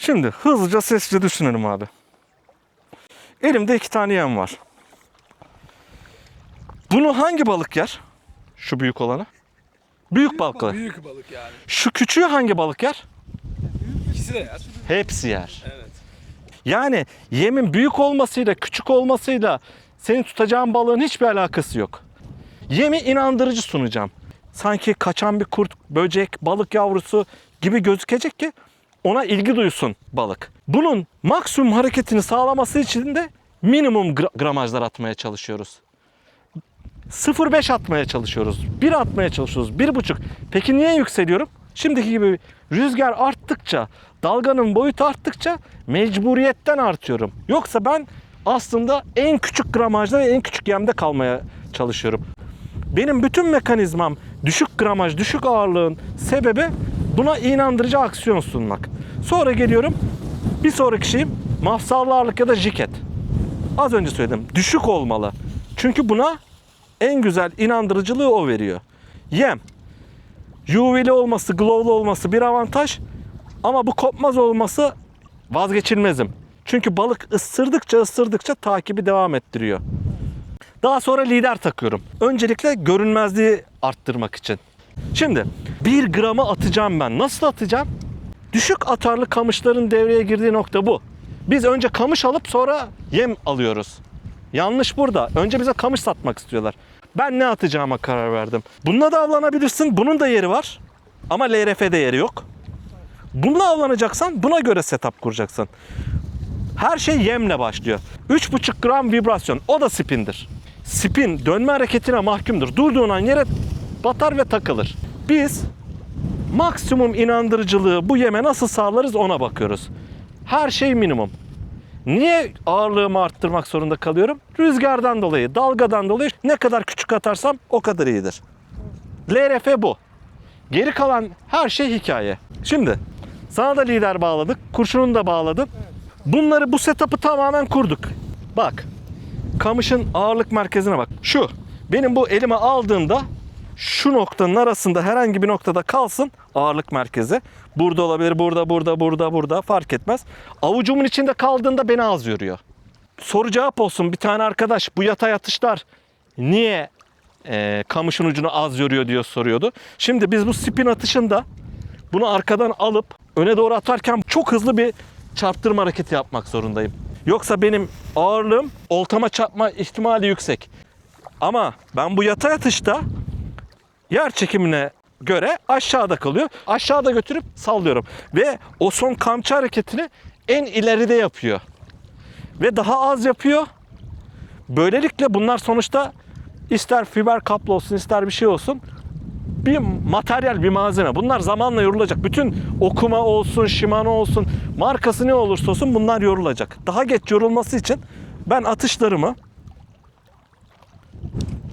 Şimdi hızlıca sesli düşünelim abi. Elimde iki tane yem var. Bunu hangi balık yer? Şu büyük olanı. Büyük balıklar. Büyük balık yani. Şu küçüğü hangi balık yer? İkisi de yer. Hepsi yer. Evet. Yani yemin büyük olmasıyla küçük olmasıyla senin tutacağın balığın hiçbir alakası yok. Yemi inandırıcı sunacağım. Sanki kaçan bir kurt, böcek, balık yavrusu gibi gözükecek ki ona ilgi duysun balık. Bunun maksimum hareketini sağlaması için de minimum gra- gramajlar atmaya çalışıyoruz. 0.5 atmaya çalışıyoruz. 1 atmaya çalışıyoruz. 1.5. Peki niye yükseliyorum? Şimdiki gibi rüzgar arttıkça, dalganın boyutu arttıkça mecburiyetten artıyorum. Yoksa ben aslında en küçük gramajda ve en küçük yemde kalmaya çalışıyorum. Benim bütün mekanizmam düşük gramaj, düşük ağırlığın sebebi buna inandırıcı aksiyon sunmak. Sonra geliyorum bir sonraki şeyim mafsallı ağırlık ya da jiket. Az önce söyledim. Düşük olmalı. Çünkü buna en güzel inandırıcılığı o veriyor. Yem. UV'li olması, glow'lu olması bir avantaj. Ama bu kopmaz olması vazgeçilmezim. Çünkü balık ısırdıkça ısırdıkça takibi devam ettiriyor. Daha sonra lider takıyorum. Öncelikle görünmezliği arttırmak için. Şimdi 1 gramı atacağım ben. Nasıl atacağım? Düşük atarlı kamışların devreye girdiği nokta bu. Biz önce kamış alıp sonra yem alıyoruz. Yanlış burada. Önce bize kamış satmak istiyorlar. Ben ne atacağıma karar verdim. Bununla da avlanabilirsin. Bunun da yeri var. Ama LRF'de yeri yok. Bununla avlanacaksan buna göre setup kuracaksın. Her şey yemle başlıyor. 3,5 gram vibrasyon. O da spindir. Spin dönme hareketine mahkumdur. Durduğun an yere batar ve takılır. Biz maksimum inandırıcılığı bu yeme nasıl sağlarız ona bakıyoruz. Her şey minimum. Niye ağırlığımı arttırmak zorunda kalıyorum? Rüzgardan dolayı, dalgadan dolayı ne kadar küçük atarsam o kadar iyidir. LRF bu. Geri kalan her şey hikaye. Şimdi sana da lider bağladık, kurşununu da bağladım. Bunları bu setup'ı tamamen kurduk. Bak. Kamışın ağırlık merkezine bak. Şu. Benim bu elime aldığımda şu noktanın arasında herhangi bir noktada kalsın ağırlık merkezi. Burada olabilir, burada, burada, burada, burada fark etmez. Avucumun içinde kaldığında beni az yoruyor. Soru cevap olsun bir tane arkadaş bu yatay atışlar niye e, kamışın ucunu az yoruyor diye soruyordu. Şimdi biz bu spin atışında bunu arkadan alıp öne doğru atarken çok hızlı bir çarptırma hareketi yapmak zorundayım. Yoksa benim ağırlığım oltama çarpma ihtimali yüksek. Ama ben bu yatay atışta yer çekimine göre aşağıda kalıyor. Aşağıda götürüp sallıyorum. Ve o son kamçı hareketini en ileride yapıyor. Ve daha az yapıyor. Böylelikle bunlar sonuçta ister fiber kaplı olsun ister bir şey olsun bir materyal, bir malzeme. Bunlar zamanla yorulacak. Bütün okuma olsun, Shimano olsun, markası ne olursa olsun bunlar yorulacak. Daha geç yorulması için ben atışlarımı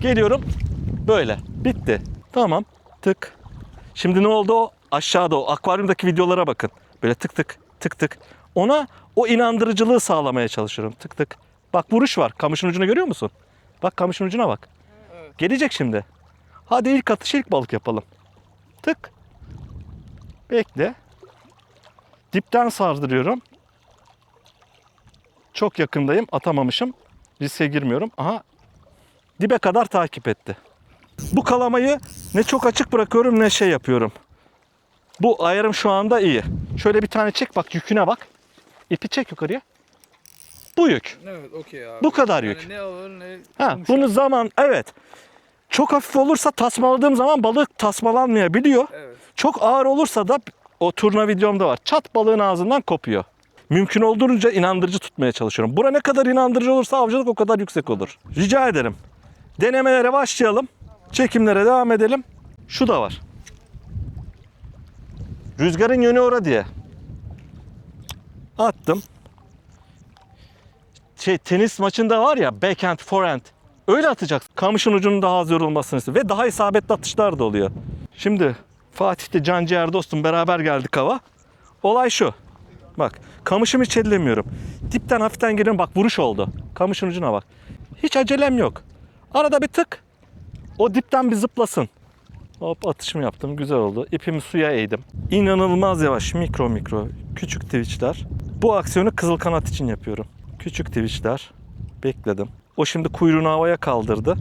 geliyorum böyle. Bitti. Tamam. Tık. Şimdi ne oldu o? Aşağıda o akvaryumdaki videolara bakın. Böyle tık tık tık tık. Ona o inandırıcılığı sağlamaya çalışıyorum. Tık tık. Bak vuruş var. Kamışın ucunu görüyor musun? Bak kamışın ucuna bak. Evet. Gelecek şimdi. Hadi ilk atış ilk balık yapalım. Tık. Bekle. Dipten sardırıyorum. Çok yakındayım. Atamamışım. Riske girmiyorum. Aha. Dibe kadar takip etti. Bu kalamayı ne çok açık bırakıyorum ne şey yapıyorum. Bu ayarım şu anda iyi. Şöyle bir tane çek bak yüküne bak. İpi çek yukarıya. Bu yük. Evet okey abi. Bu kadar Yani yük. ne ağır ne Ha, bunu zaman evet. Çok hafif olursa tasmaladığım zaman balık tasmalanmayabiliyor. Evet. Çok ağır olursa da o turna videomda var. Çat balığın ağzından kopuyor. Mümkün olduğunca inandırıcı tutmaya çalışıyorum. Bura ne kadar inandırıcı olursa avcılık o kadar yüksek olur. Rica ederim. Denemelere başlayalım. Çekimlere devam edelim. Şu da var. Rüzgarın yönü ora diye. Attım. Şey tenis maçında var ya backhand forehand. Öyle atacaksın. Kamışın ucunun daha az yorulmasını istiyor. Ve daha isabetli atışlar da oluyor. Şimdi Fatih'te Can Ciğer dostum beraber geldik hava. Olay şu. Bak kamışımı hiç ellemiyorum. Dipten hafiften geliyorum bak vuruş oldu. Kamışın ucuna bak. Hiç acelem yok. Arada bir tık. O dipten bir zıplasın. Hop atışımı yaptım. Güzel oldu. İpimi suya eğdim. İnanılmaz yavaş mikro mikro küçük twitchler. Bu aksiyonu kızıl kanat için yapıyorum. Küçük twitchler. Bekledim. O şimdi kuyruğunu havaya kaldırdı.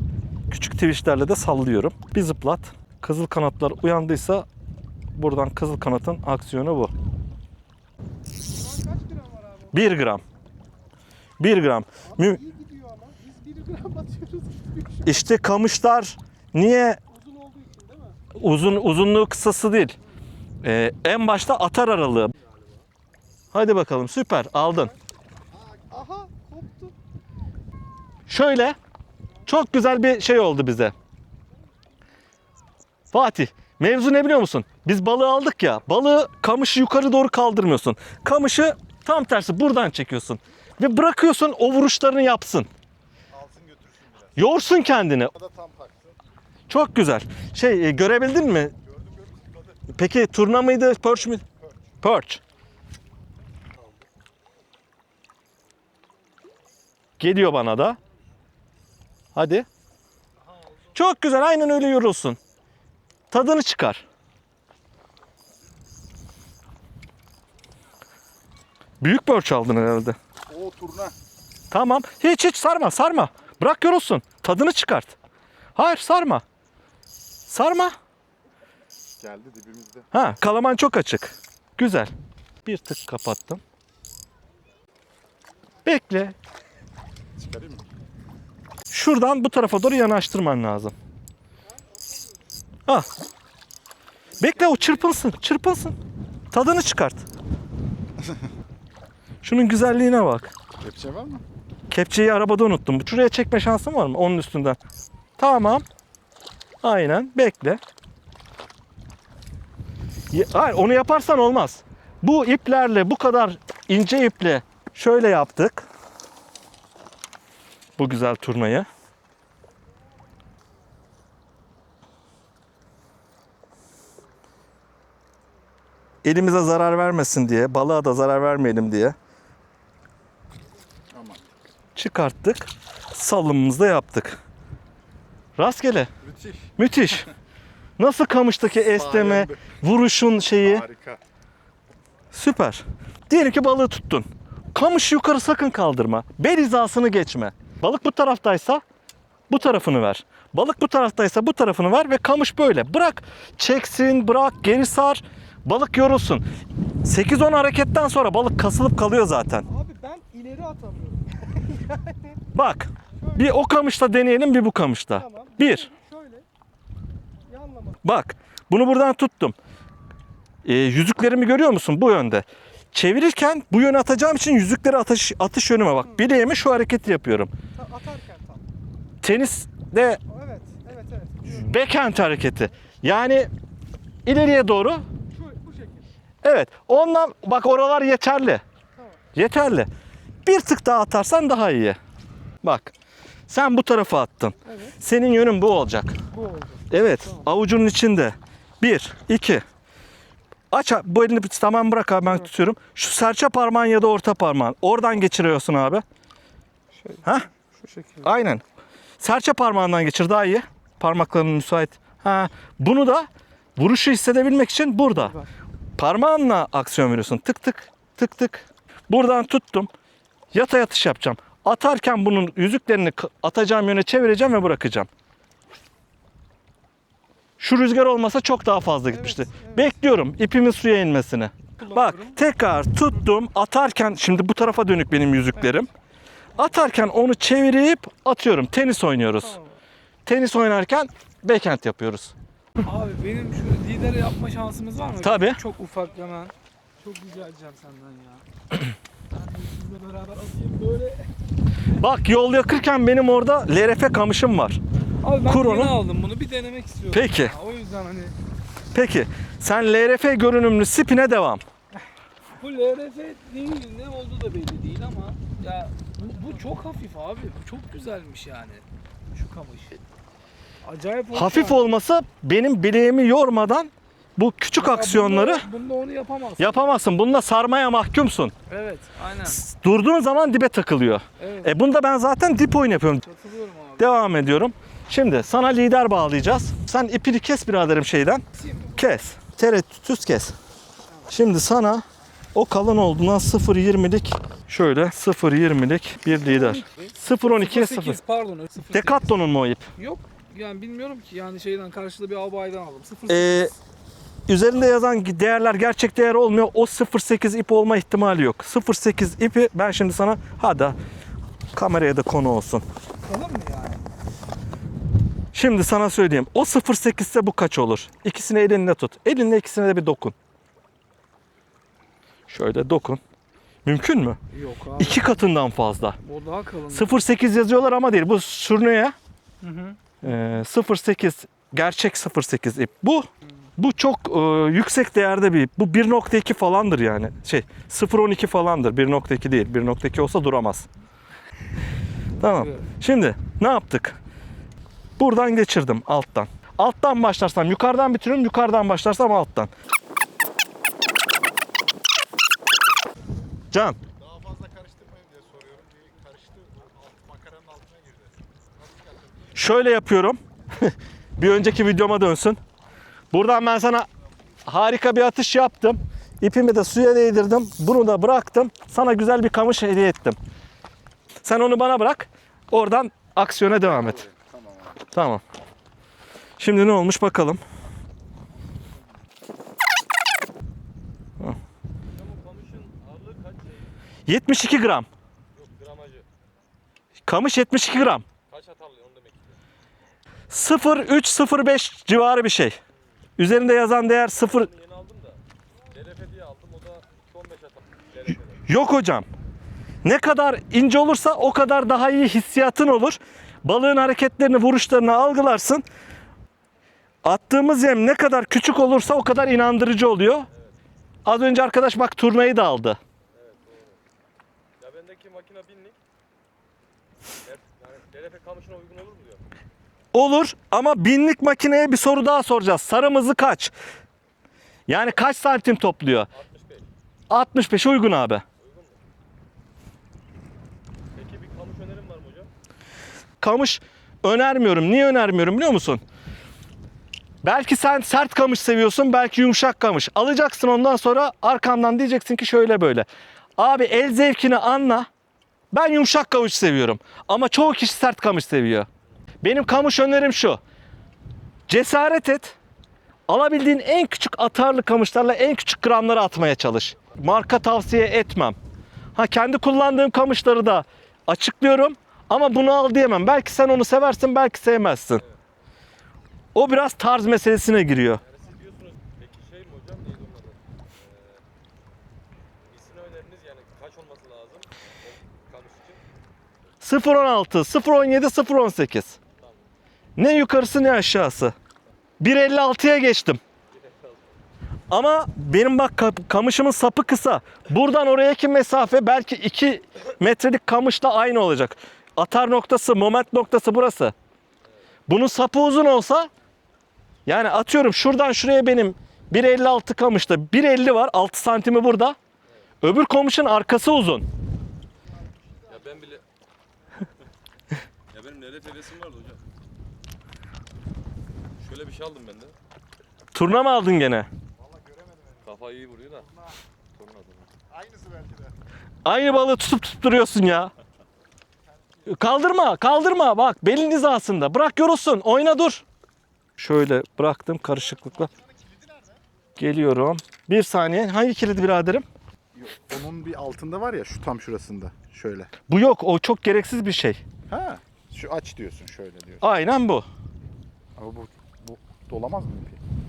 Küçük twitchlerle de sallıyorum. Bir zıplat. Kızıl kanatlar uyandıysa buradan kızıl kanatın aksiyonu bu. 1 gram. 1 gram. Mü- İyi gidiyor ama biz 1 gram atıyoruz. İşte kamışlar niye Uzun olduğu için değil mi? uzun uzunluğu kısası değil. Ee, en başta atar aralığı. Hadi bakalım süper aldın. Aha koptu. Şöyle çok güzel bir şey oldu bize. Fatih mevzu ne biliyor musun? Biz balığı aldık ya balığı kamışı yukarı doğru kaldırmıyorsun. Kamışı tam tersi buradan çekiyorsun. Ve bırakıyorsun o vuruşlarını yapsın. Alsın götürsün biraz. Yorsun kendini. Ya da tam taksın. Çok güzel. Şey e, görebildin mi? Gördüm gördüm. Peki turna mıydı, perch mi? Perch. Geliyor bana da. Hadi. Çok güzel. Aynen öyle yorulsun. Tadını çıkar. Büyük perch aldın herhalde. Oo turna. Tamam. Hiç hiç sarma sarma. Bırak yorulsun. Tadını çıkart. Hayır sarma. Sarma. Geldi dibimizde. Ha, kalaman çok açık. Güzel. Bir tık kapattım. Bekle. Çıkarayım mı? Şuradan bu tarafa doğru yanaştırman lazım. Ah. Bekle o çırpınsın, çırpınsın. Tadını çıkart. Şunun güzelliğine bak. Kepçe var mı? Kepçeyi arabada unuttum. Şuraya çekme şansın var mı? Onun üstünden. Tamam. Aynen. Bekle. Hayır onu yaparsan olmaz. Bu iplerle bu kadar ince iple şöyle yaptık. Bu güzel turnayı. Elimize zarar vermesin diye, balığa da zarar vermeyelim diye çıkarttık. Salımımızı da yaptık. Rastgele. Müthiş. Müthiş. Nasıl kamıştaki esneme, vuruşun şeyi Harika. süper. Diyelim ki balığı tuttun. Kamışı yukarı sakın kaldırma. Bel hizasını geçme. Balık bu taraftaysa bu tarafını ver. Balık bu taraftaysa bu tarafını ver ve kamış böyle. Bırak çeksin, bırak geri sar. Balık yorulsun. 8-10 hareketten sonra balık kasılıp kalıyor zaten. Abi ben ileri atamıyorum. Bak bir o kamışta deneyelim bir bu kamışta. Tamam. Bir. Bak bunu buradan tuttum. Ee, yüzüklerimi görüyor musun bu yönde? Çevirirken bu yöne atacağım için yüzükleri atış, atış yönüme bak. Bileğime şu hareketi yapıyorum. Ta- atarken tam. Teniste Evet. Evet evet. Backhand hareketi. Yani ileriye doğru. Şu, bu şekilde. Evet ondan bak oralar yeterli. Tamam. Yeterli. Bir tık daha atarsan daha iyi. Bak sen bu tarafa attın. Evet. Senin yönün bu olacak. Bu oldu. Evet, Tamam. avucunun içinde. Bir, iki. Aç bu elini bir- tamam bırak abi ben tutuyorum. Şu serçe parmağın ya da orta parmağın. Oradan geçiriyorsun abi. Şöyle. Ha? Şu şekilde. Aynen. Serçe parmağından geçir daha iyi. Parmakların müsait. Ha, bunu da vuruşu hissedebilmek için burada. Bak. Parmağınla aksiyon veriyorsun. Tık tık tık tık. Buradan tuttum. Yata yatış yapacağım. Atarken bunun yüzüklerini atacağım yöne çevireceğim ve bırakacağım. Şu rüzgar olmasa çok daha fazla gitmişti. evet. Bekliyorum ipimin suya inmesini. Bak tekrar tuttum. Atarken şimdi bu tarafa dönük benim yüzüklerim. Atarken onu çevirip atıyorum. Tenis oynuyoruz. Tamam. Tenis oynarken backhand yapıyoruz. Abi benim şu lideri yapma şansımız var mı? Tabii. Çok ufak hemen. Çok rica edeceğim senden ya. Ben de sizle beraber atayım böyle. Bak yol yakırken benim orada LRF kamışım var. Abi ben Kur yeni onu. aldım bunu bir denemek istiyorum. Peki. Ya, o yüzden hani Peki sen LRF görünümlü spine devam. bu LRF değil ne oldu da belli değil ama ya bu, bu çok hafif abi. Bu çok güzelmiş yani. Şu kamış. Acayip hoş Hafif yani. olması benim bileğimi yormadan bu küçük Ya aksiyonları Bunda, bunda onu yapamazsın. yapamazsın. Bununla sarmaya mahkumsun. Evet aynen. Durduğun zaman dibe takılıyor. Evet. E bunda ben zaten dip oyun yapıyorum. Katılıyorum abi. Devam ediyorum. Şimdi sana lider bağlayacağız. Sen ipini kes biraderim şeyden. Kes. Tereddütsüz kes. Şimdi sana o kalın olduğundan 0.20'lik şöyle 0.20'lik bir lider. 0.12'ye 0. 08 pardon. 08. Decathlon'un mu o ip? Yok yani bilmiyorum ki yani şeyden karşıda bir abaydan aldım. 08. Ee, üzerinde yazan değerler gerçek değer olmuyor. O 0.8 ip olma ihtimali yok. 0.8 ipi ben şimdi sana hadi kameraya da konu olsun. Kalın mı yani? Şimdi sana söyleyeyim. O 0.8 ise bu kaç olur? İkisini elinle tut. Elinle ikisine de bir dokun. Şöyle dokun. Mümkün mü? Yok abi. İki katından fazla. O daha kalın. 0.8 yazıyorlar ama değil. Bu sürneye Hı hı. Ee, 0.8 gerçek 0.8 ip. Bu bu çok e, yüksek değerde bir. Bu 1.2 falandır yani. Şey 0.12 falandır. 1.2 değil. 1.2 olsa duramaz. tamam. Şimdi ne yaptık? Buradan geçirdim alttan. Alttan başlarsam yukarıdan bitiriyorum. Yukarıdan başlarsam alttan. Can Daha fazla karıştırmayın diye soruyorum. Bir karıştı. Alt, makaranın altına girdi. şöyle yapıyorum. bir önceki videoma dönsün. Buradan ben sana harika bir atış yaptım. İpimi de suya değdirdim. Bunu da bıraktım. Sana güzel bir kamış hediye ettim. Sen onu bana bırak. Oradan aksiyona devam et. Tamam. Tamam. Şimdi ne olmuş bakalım. Hah. 72 gram. Kamış 72 gram. Kaç hat alıyor onu demek istiyorum. 0.305 civarı bir şey. Üzerinde yazan değer 0 Yeni aldım da. DLF diye aldım o da 15 hat alıyor. DLF'de. yok hocam. Ne kadar ince olursa o kadar daha iyi hissiyatın olur. Balığın hareketlerini, vuruşlarını algılarsın. Attığımız yem ne kadar küçük olursa o kadar inandırıcı oluyor. Az önce arkadaş bak turnayı da aldı. Ya bendeki makine binlik. Evet, Yani DLF kamışına uygun olur mu diyor. Olur ama binlik makineye bir soru daha soracağız. Sarımızı kaç? Yani kaç santim topluyor? 65. 65 uygun abi. Peki bir kamış önerim var mı hocam? Kamış önermiyorum. Niye önermiyorum biliyor musun? Belki sen sert kamış seviyorsun, belki yumuşak kamış. Alacaksın ondan sonra arkamdan diyeceksin ki şöyle böyle. Abi el zevkini anla. Ben yumuşak kamış seviyorum. Ama çoğu kişi sert kamış seviyor. Benim kamış önerim şu. Cesaret et. Alabildiğin en küçük atarlı kamışlarla en küçük gramları atmaya çalış. Marka tavsiye etmem. Ha kendi kullandığım kamışları da açıklıyorum ama bunu al diyemem. Belki sen onu seversin, belki sevmezsin. O biraz tarz meselesine giriyor. Yani siz diyorsunuz peki şey mi hocam neydi onun adı? Ee, misine öneriniz yani kaç olması lazım o kamış için? 0.16, 0.17, 0.18. Ne yukarısı ne aşağısı. 1.56'ya geçtim. Ama benim bak ka- kamışımın sapı kısa. Buradan orayaki mesafe belki 2 metrelik kamışla aynı olacak. Atar noktası, moment noktası burası. Bunun sapı uzun olsa yani atıyorum şuradan şuraya benim 1.56 kamışta 1.50 var 6 santimi burada. Öbür kamışın arkası uzun. Ya ben bile... ya benim DLF hevesim vardı şey aldım ben de. Turna mı aldın gene? Kafa iyi vuruyor da. Torun adı. Aynısı belki de. Aynı balığı tutup tutturuyorsun ya. Kaldırma, kaldırma. Bak belin hizasında. Bırak yorulsun. Oyna dur. Şöyle bıraktım karışıklıkla. Geliyorum. Bir saniye. Hangi kilidi biraderim? Onun bir altında var ya şu tam şurasında. Şöyle. Bu yok. O çok gereksiz bir şey. Ha. Şu aç diyorsun şöyle diyorsun. Aynen bu. Ama bu, dolamaz mı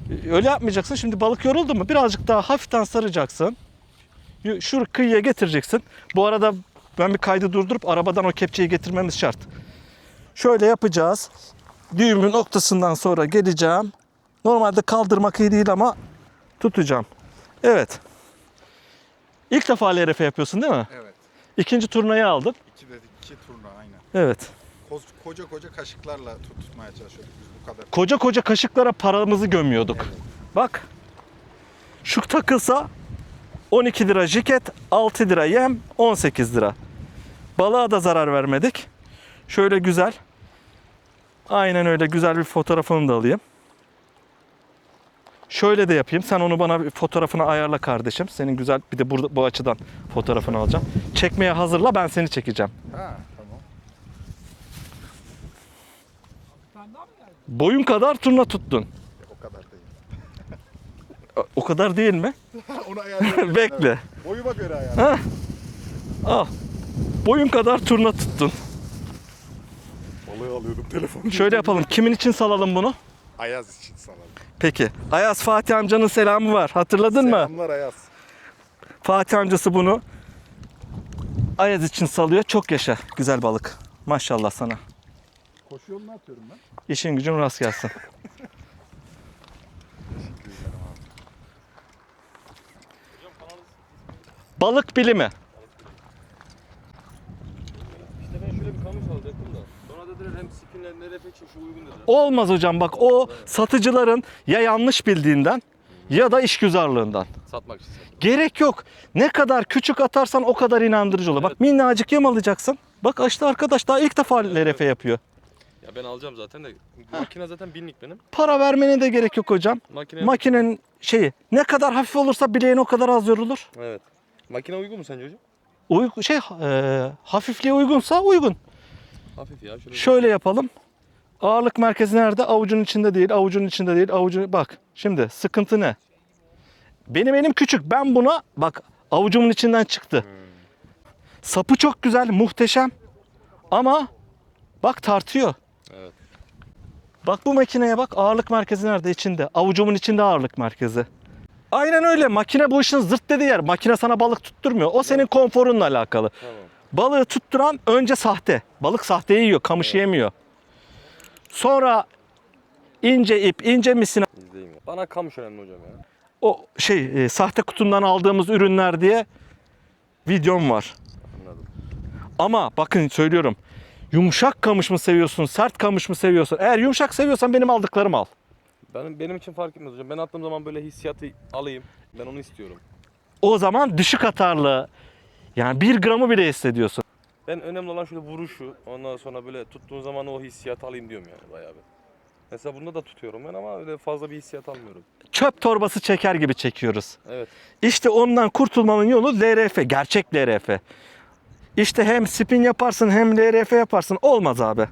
ipi? Öyle yapmayacaksın. Şimdi balık yoruldu mu? Birazcık daha hafiften saracaksın. Şu kıyıya getireceksin. Bu arada ben bir kaydı durdurup arabadan o kepçeyi getirmemiz şart. Şöyle yapacağız. Düğümün noktasından sonra geleceğim. Normalde kaldırmak iyi değil ama tutacağım. Evet. İlk defa LRF yapıyorsun değil mi? Evet. İkinci turnayı aldın. İki dedik iki turna aynen. Evet. Koz- Koca koca kaşıklarla tut- tutmaya çalışıyorduk biz kadar. Koca koca kaşıklara paramızı gömüyorduk. Bak. Şu takılsa 12 lira jiket, 6 lira yem, 18 lira. Balığa da zarar vermedik. Şöyle güzel. Aynen öyle güzel bir fotoğrafını da alayım. Şöyle de yapayım. Sen onu bana bir fotoğrafını ayarla kardeşim. Senin güzel bir de burada bu açıdan fotoğrafını alacağım. Çekmeye hazırla ben seni çekeceğim. Ha tamam. Boyun kadar turna tuttun. O kadar değil. O kadar değil mi? Onu ayarlayabilirim. Bekle. Boyuma göre ayarlayabilirim. Al. Boyun kadar turna tuttun. Balığı alıyordum telefonu. Şöyle yapalım. Kimin için salalım bunu? Ayaz için salalım. Peki. Ayaz Fatih amcanın selamı var. Hatırladın mı? Selamlar Ayaz. Fatih amcası bunu Ayaz için salıyor. Çok yaşa. Güzel balık. Maşallah sana. Koşu yolunu atıyorum ben. İşin gücün rast gelsin. Balık bilimi. İşte ben şöyle bir kamış alacaktım da. Sonra dediler hem spinler ne LRF için şu uygun dediler. Olmaz hocam bak o satıcıların ya yanlış bildiğinden ya da işgüzarlığından. Satmak için satmak. Gerek yok. Ne kadar küçük atarsan o kadar inandırıcı olur. Bak minnacık yem alacaksın. Bak işte arkadaş daha ilk defa LRF yapıyor. Ya ben alacağım zaten de. Makine zaten binlik benim. Para vermene de gerek yok hocam. Makine Makinenin şeyi ne kadar hafif olursa bileğin o kadar az yorulur. Evet. Makine uygun mu sence hocam? Uygun, şey e, hafifliğe uygunsa uygun. Hafif ya. Şöyle Şöyle yapalım. Ağırlık merkezi nerede? Avucun içinde değil, avucun içinde değil, avucun... Bak şimdi sıkıntı ne? Benim elim küçük. Ben buna bak avucumun içinden çıktı. Sapı çok güzel, muhteşem. Ama bak tartıyor. Evet. Bak bu makineye bak ağırlık merkezi nerede? İçinde. Avucumun içinde ağırlık merkezi. Aynen öyle. Makine bu işin zırt dediği yer. Makine sana balık tutturmuyor. O senin konforunla alakalı. Tamam. Balığı tutturan önce sahte. Balık sahteyi yiyor, kamışı yemiyor. Sonra ince ip, ince İzleyeyim ya. Bana kamış önemli hocam ya. o şey e, sahte kutundan aldığımız ürünler diye videom var. Anladım. Ama bakın söylüyorum. Yumuşak kamış mı seviyorsun, sert kamış mı seviyorsun? Eğer yumuşak seviyorsan benim aldıklarımı al. Benim, benim için fark etmez hocam. Ben attığım zaman böyle hissiyatı alayım. Ben onu istiyorum. O zaman düşük atarlı yani bir gramı bile hissediyorsun. Ben önemli olan şöyle vuruşu. Ondan sonra böyle tuttuğun zaman o hissiyatı alayım diyorum yani bayağı bir. Mesela bunda da tutuyorum ben ama öyle fazla bir hissiyat almıyorum. Çöp torbası çeker gibi çekiyoruz. Evet. İşte ondan kurtulmanın yolu LRF, gerçek LRF. İşte hem spin yaparsın hem LRF yaparsın. Olmaz abi.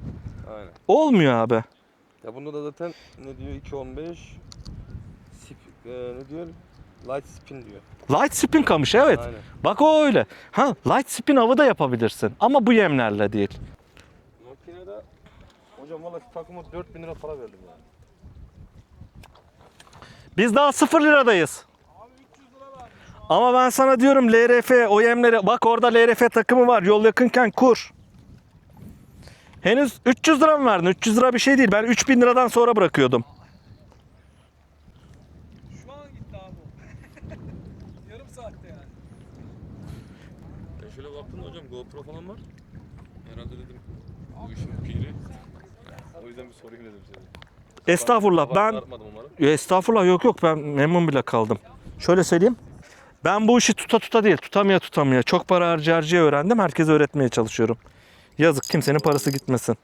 Aynen. Olmuyor abi. Ya bunda da zaten ne diyor 2.15 sip, e, ne diyor? Light spin diyor. Light spin kamış evet. Aynen. Bak o öyle. Ha light spin avı da yapabilirsin. Ama bu yemlerle değil. Makinede hocam valla takıma 4000 lira para verdim yani. Biz daha 0 liradayız. Ama ben sana diyorum LRF o yemleri bak orada LRF takımı var. Yol yakınken kur. Henüz 300 lira mı verdin? 300 lira bir şey değil. Ben 3000 liradan sonra bırakıyordum. Şu an gitti abi o. Yarım saatte yani. Ben şöyle baktım hocam GoPro falan var. Herhalde dedim bu işin piri. o yüzden bir sorayım dedim size. Estağfurullah ben Estağfurullah yok yok ben memnun bile kaldım. Şöyle söyleyeyim. Ben bu işi tuta tuta değil tutamaya tutamaya çok para harcı harcaya öğrendim. Herkese öğretmeye çalışıyorum. Yazık kimsenin parası gitmesin.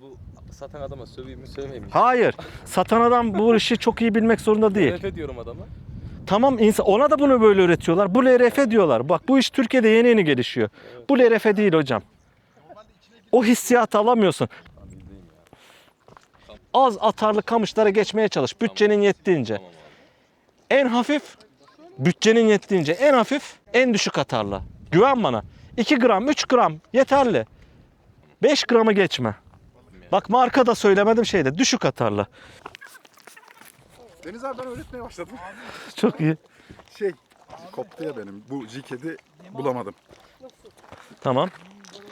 Bu satan adama söveyim mi sövmeyeyim mi? Hayır. Satan adam bu işi çok iyi bilmek zorunda değil. LRF diyorum adama. Tamam insan ona da bunu böyle öğretiyorlar. Bu LRF diyorlar. Bak bu iş Türkiye'de yeni yeni gelişiyor. Bu LRF değil hocam. O hissiyatı alamıyorsun. Az atarlı kamışlara geçmeye çalış. Bütçenin yettiğince. En hafif bütçenin yettiğince en hafif en düşük atarlı. Güven bana. 2 gram 3 gram yeterli. 5 gramı geçme. Bak marka da söylemedim şeyde düşük atarlı. Deniz abi ben öğretmeye başladım. Çok iyi. Şey koptu ya benim. Bu jikedi bulamadım. Tamam.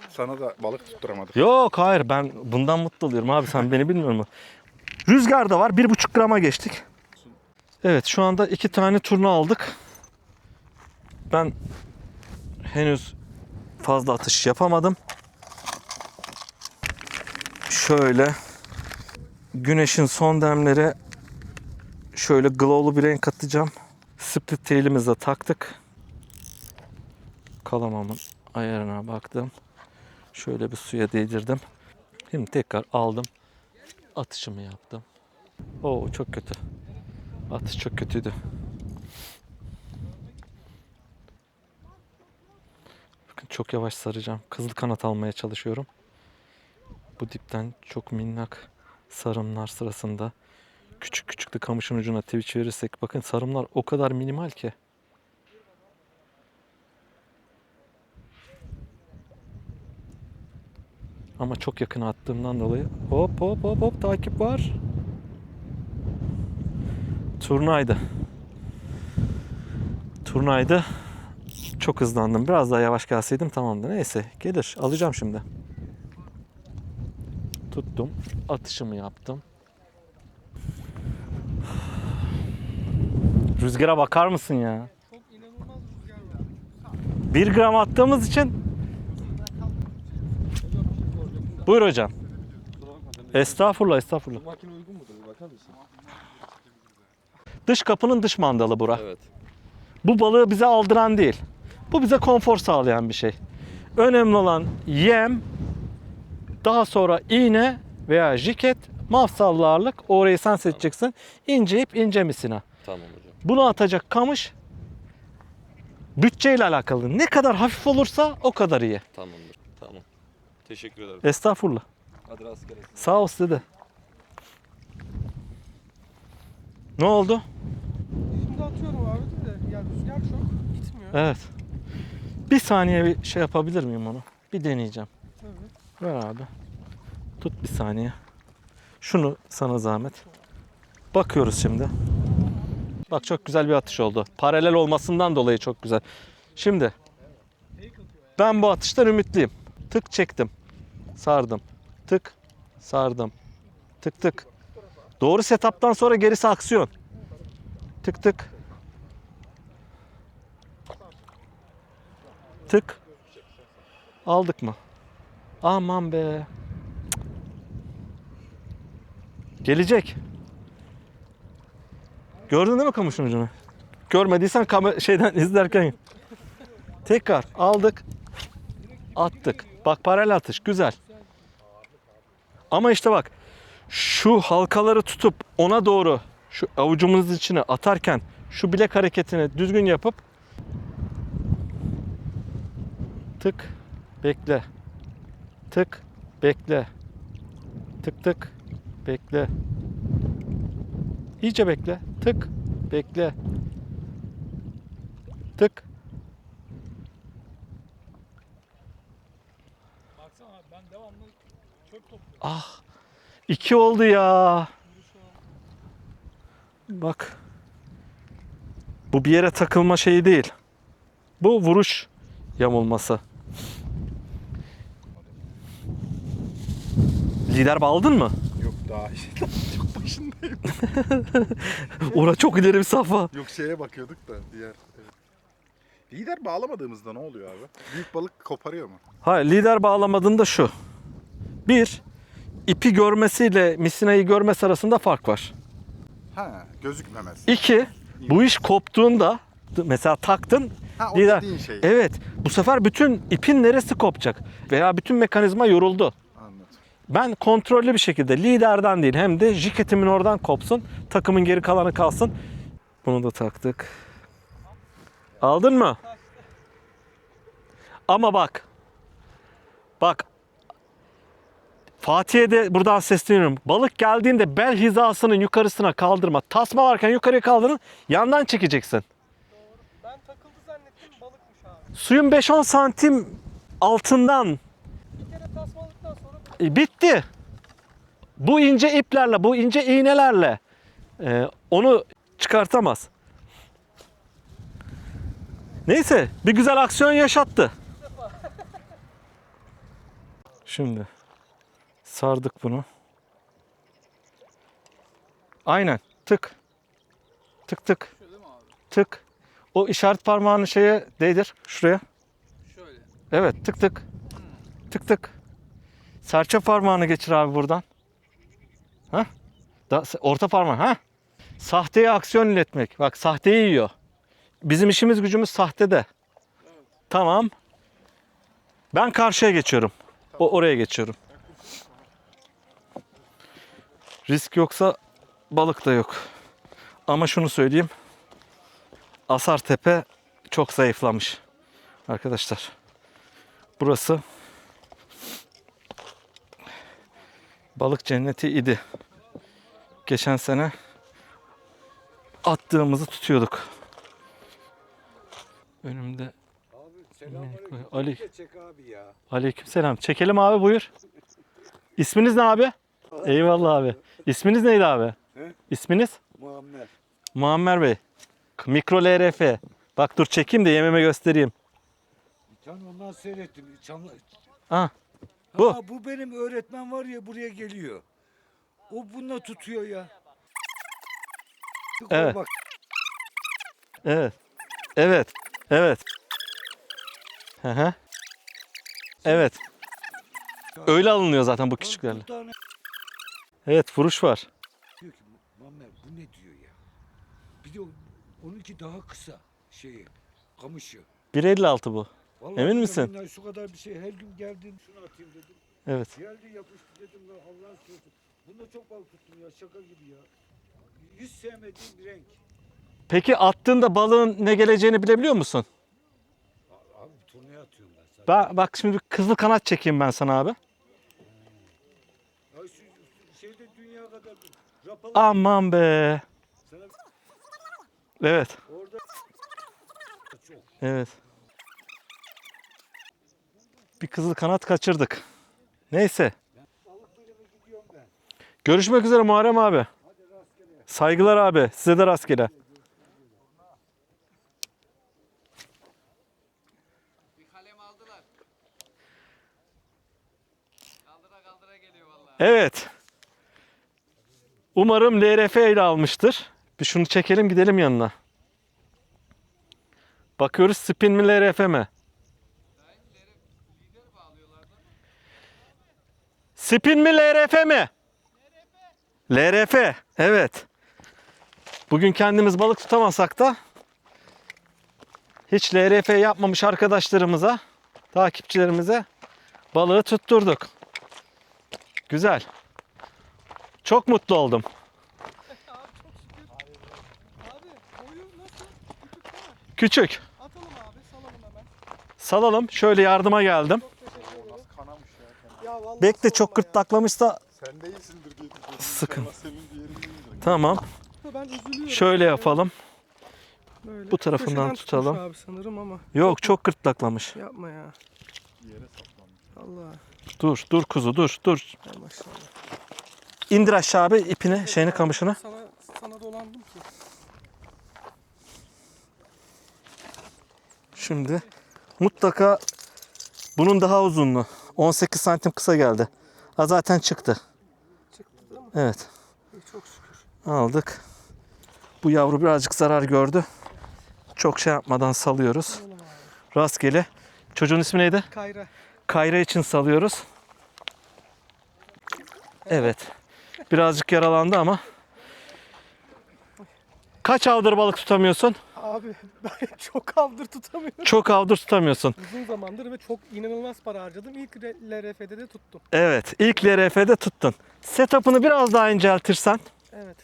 Sana da balık tutturamadık. Yok hayır ben bundan mutlu oluyorum abi sen beni bilmiyor musun? Rüzgar da var 1,5 grama geçtik. Evet şu anda iki tane turna aldık. Ben henüz fazla atış yapamadım. Şöyle güneşin son demleri şöyle glow'lu bir renk atacağım. Split tail'imizi taktık. Kalamamın ayarına baktım. Şöyle bir suya değdirdim. Şimdi tekrar aldım. Atışımı yaptım. Oo çok kötü. Atış çok kötüydü. Bakın çok yavaş saracağım. Kızıl kanat almaya çalışıyorum. Bu dipten çok minnak sarımlar sırasında küçük küçük de kamışın ucuna twitch verirsek bakın sarımlar o kadar minimal ki. Ama çok yakın attığımdan dolayı hop hop hop hop takip var. Turnaydı. Turnaydı. Çok hızlandım. Biraz daha yavaş gelseydim tamamdı. Neyse gelir. Alacağım şimdi. Tuttum. Atışımı yaptım. Rüzgara bakar mısın ya? 1 gram attığımız için Buyur hocam. Estağfurullah estağfurullah. Makine uygun mudur? Bir bakar mısın? Dış kapının dış mandalı bura. Evet. Bu balığı bize aldıran değil. Bu bize konfor sağlayan bir şey. Önemli olan yem, daha sonra iğne veya jiket, mafsallı ağırlık. Orayı sen seçeceksin. İnce ip, ince misina. Tamam hocam. Bunu atacak kamış bütçeyle alakalı. Ne kadar hafif olursa o kadar iyi. Tamamdır. Tamam. Teşekkür ederim. Estağfurullah. Hadi rastgele. Sağ ol size de. Ne oldu? Şimdi atıyorum abi de ya rüzgar çok gitmiyor. Evet. Bir saniye bir şey yapabilir miyim onu? Bir deneyeceğim. Tabii. Ver abi. Tut bir saniye. Şunu sana zahmet. Bakıyoruz şimdi. Bak çok güzel bir atış oldu. Paralel olmasından dolayı çok güzel. Şimdi ben bu atıştan ümitliyim. Tık çektim. Sardım. Tık sardım. Tık tık. Doğru setup'tan sonra gerisi aksiyon. Tık tık. Tık. Aldık mı? Aman be. Gelecek. Gördün değil mi kamışın ucunu? Görmediysen kamer şeyden izlerken. Tekrar aldık. Attık. Bak paralel atış güzel. Ama işte bak şu halkaları tutup ona doğru şu avucumuzun içine atarken şu bilek hareketini düzgün yapıp tık bekle. Tık bekle. Tık tık bekle. İyice bekle. Tık bekle. Tık. Baksana ben devamlı çöp topluyorum. ah iki oldu ya bak bu bir yere takılma şeyi değil bu vuruş yamulması lider bağladın mı? Yok daha çok başındayım. Ora çok ileri bir safa. Yok şeye bakıyorduk da diğer. Evet. Lider bağlamadığımızda ne oluyor abi? Büyük balık koparıyor mu? Hayır lider bağlamadığında şu. Bir, ipi görmesiyle misinayı görmesi arasında fark var. Ha, gözükmemez. İki, bu iş koptuğunda mesela taktın Ha, o lider. dediğin şey. Evet bu sefer bütün ipin neresi kopacak veya bütün mekanizma yoruldu. Anladım. Ben kontrollü bir şekilde liderden değil hem de jiketimin oradan kopsun. Takımın geri kalanı kalsın. Bunu da taktık. Aldın mı? Ama bak. Bak. Fatih'e de buradan sesleniyorum. Balık geldiğinde bel hizasının yukarısına kaldırma. Tasma varken yukarıya kaldırın. Yandan çekeceksin. Ben takıldı zannettim balıkmış abi. Suyun 5-10 santim altından Bir kere tasmalıktan sonra E, bitti. Bu ince iplerle, bu ince iğnelerle e, onu çıkartamaz. Neyse, bir güzel aksiyon yaşattı. Şimdi sardık bunu. Aynen. Tık. Tık tık. Şöyle mi abi? Tık. O işaret parmağını şeye değdir. Şuraya. Şöyle. Evet tık tık. Tık tık. Serçe parmağını geçir abi buradan. Ha? Da, orta parmağı ha? Sahteye aksiyon iletmek. Bak sahteyi yiyor. Bizim işimiz gücümüz sahtede. Tamam. Ben karşıya geçiyorum. O oraya geçiyorum. Risk yoksa balık da yok. Ama şunu söyleyeyim. Asartepe çok zayıflamış. Arkadaşlar. Burası balık cenneti idi. Geçen sene attığımızı tutuyorduk. Önümde. Ali. Ya. Aleykümselam. Çekelim abi buyur. İsminiz ne abi? Eyvallah abi. İsminiz neydi abi? He? İsminiz? Muammer. Muammer Bey. Mikro LRF. Bak dur çekeyim de yememe göstereyim. Bir tane ondan seyrettim. Çamlı... Ha. Bu. Ha, bu benim öğretmen var ya buraya geliyor. O bununla tutuyor ya. Evet. Bak Evet. Evet. Evet. Hı hı. Evet. Öyle alınıyor zaten bu küçüklerle. Bir tane Evet vuruş var. diyor ki Muammer bu ne diyor ya. Bir de o- onunki daha kısa şeyi. Kamışı. 1.56 bu. Vallahi Emin misin? bunlar Şu kadar bir şey. Her gün geldin şunu atayım dedim. Evet. Geldi yapıştı dedim lan Allah'ın sözü. Bunda çok balık tuttum ya şaka gibi ya. Hiç sevmediğim bir renk. Peki attığında balığın ne geleceğini bilebiliyor musun? A- Abi turnaya atıyorum ben sadece. Ben, bak şimdi bir kızıl kanat çekeyim ben sana abi. Ya şu, şu şeyde dünya kadar rapalı Aman be. Evet. orada. Evet. Bir kızıl kanat kaçırdık. Neyse. Görüşmek üzere Muharrem abi. Saygılar abi. Size de rastgele. Evet. Umarım LRF ile almıştır. Bir şunu çekelim gidelim yanına. Bakıyoruz spin mi LRF mi? Spin mi LRF mi? LRF. Evet. Bugün kendimiz balık tutamasak da hiç LRF yapmamış arkadaşlarımıza, takipçilerimize balığı tutturduk. Güzel. Çok mutlu oldum. Küçük. Atalım abi salalım hemen. Salalım. Şöyle yardıma geldim. Ya. Ya Bekle çok ya. gırtlaklamışsa Sen değilsindir diye düşünüyorum. Sıkın. İnşallah Senin diğerini değildir. tamam. Ben üzülüyorum. Şöyle yapalım. Böyle. bu tarafından Köşeden tutalım. Abi sanırım ama Yok çok gırtlaklamış. yapma ya. Yere saplanmış. Allah. Dur dur kuzu dur dur. Hay maşallah. İndir aşağı abi ipini şeyini kamışını. Sana sana dolandım ki. Şimdi mutlaka bunun daha uzunluğu. 18 santim kısa geldi. Ha zaten çıktı. Çıktı değil mi? Evet çok şükür. aldık. Bu yavru birazcık zarar gördü. Çok şey yapmadan salıyoruz. Rastgele. Çocuğun ismi neydi? Kayra. Kayra için salıyoruz. Evet. Birazcık yaralandı ama. Kaç avdır balık tutamıyorsun? Abi ben çok avdır tutamıyorum. Çok avdır tutamıyorsun. Uzun zamandır ve çok inanılmaz para harcadım. İlk LRF'de de tuttum. Evet. ilk LRF'de tuttun. Setup'ını biraz daha inceltirsen, Evet.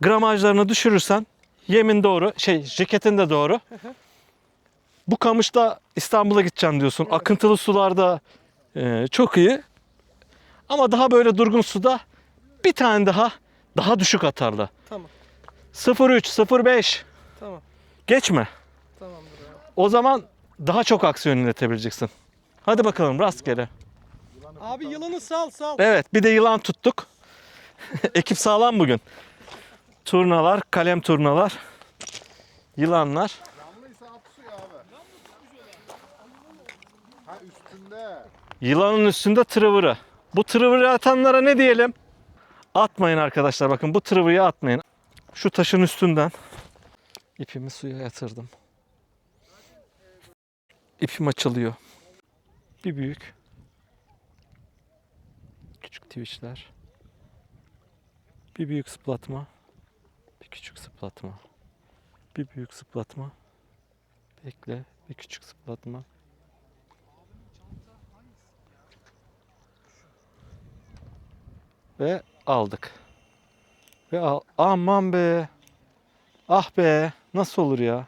gramajlarını düşürürsen, yemin doğru, şey ceketin de doğru. Bu kamışta İstanbul'a gideceğim diyorsun. Evet. Akıntılı sularda e, çok iyi. Ama daha böyle durgun suda bir tane daha daha düşük atarlı. Tamam. 03, 05 Tamam. geçme. Tamamdır abi. O zaman daha çok aksiyon üretebileceksin. Hadi bakalım rastgele. Abi yılanı sal sal. Evet bir de yılan tuttuk. Ekip sağlam bugün. Turnalar, kalem turnalar, yılanlar. Canlıysa at suya abi. Ha üstünde. Yılanın üstünde tırıvırı. Bu tırıvırı atanlara ne diyelim? Atmayın arkadaşlar bakın bu tırıvırı atmayın. Şu taşın üstünden ipimi suya yatırdım. İpim açılıyor. Bir büyük. Küçük twitchler. Bir büyük sıplatma. Bir küçük sıplatma. Bir büyük sıplatma. Bekle. Bir küçük sıplatma. Ve aldık. Ve al- aman be. Ah be. Nasıl olur ya?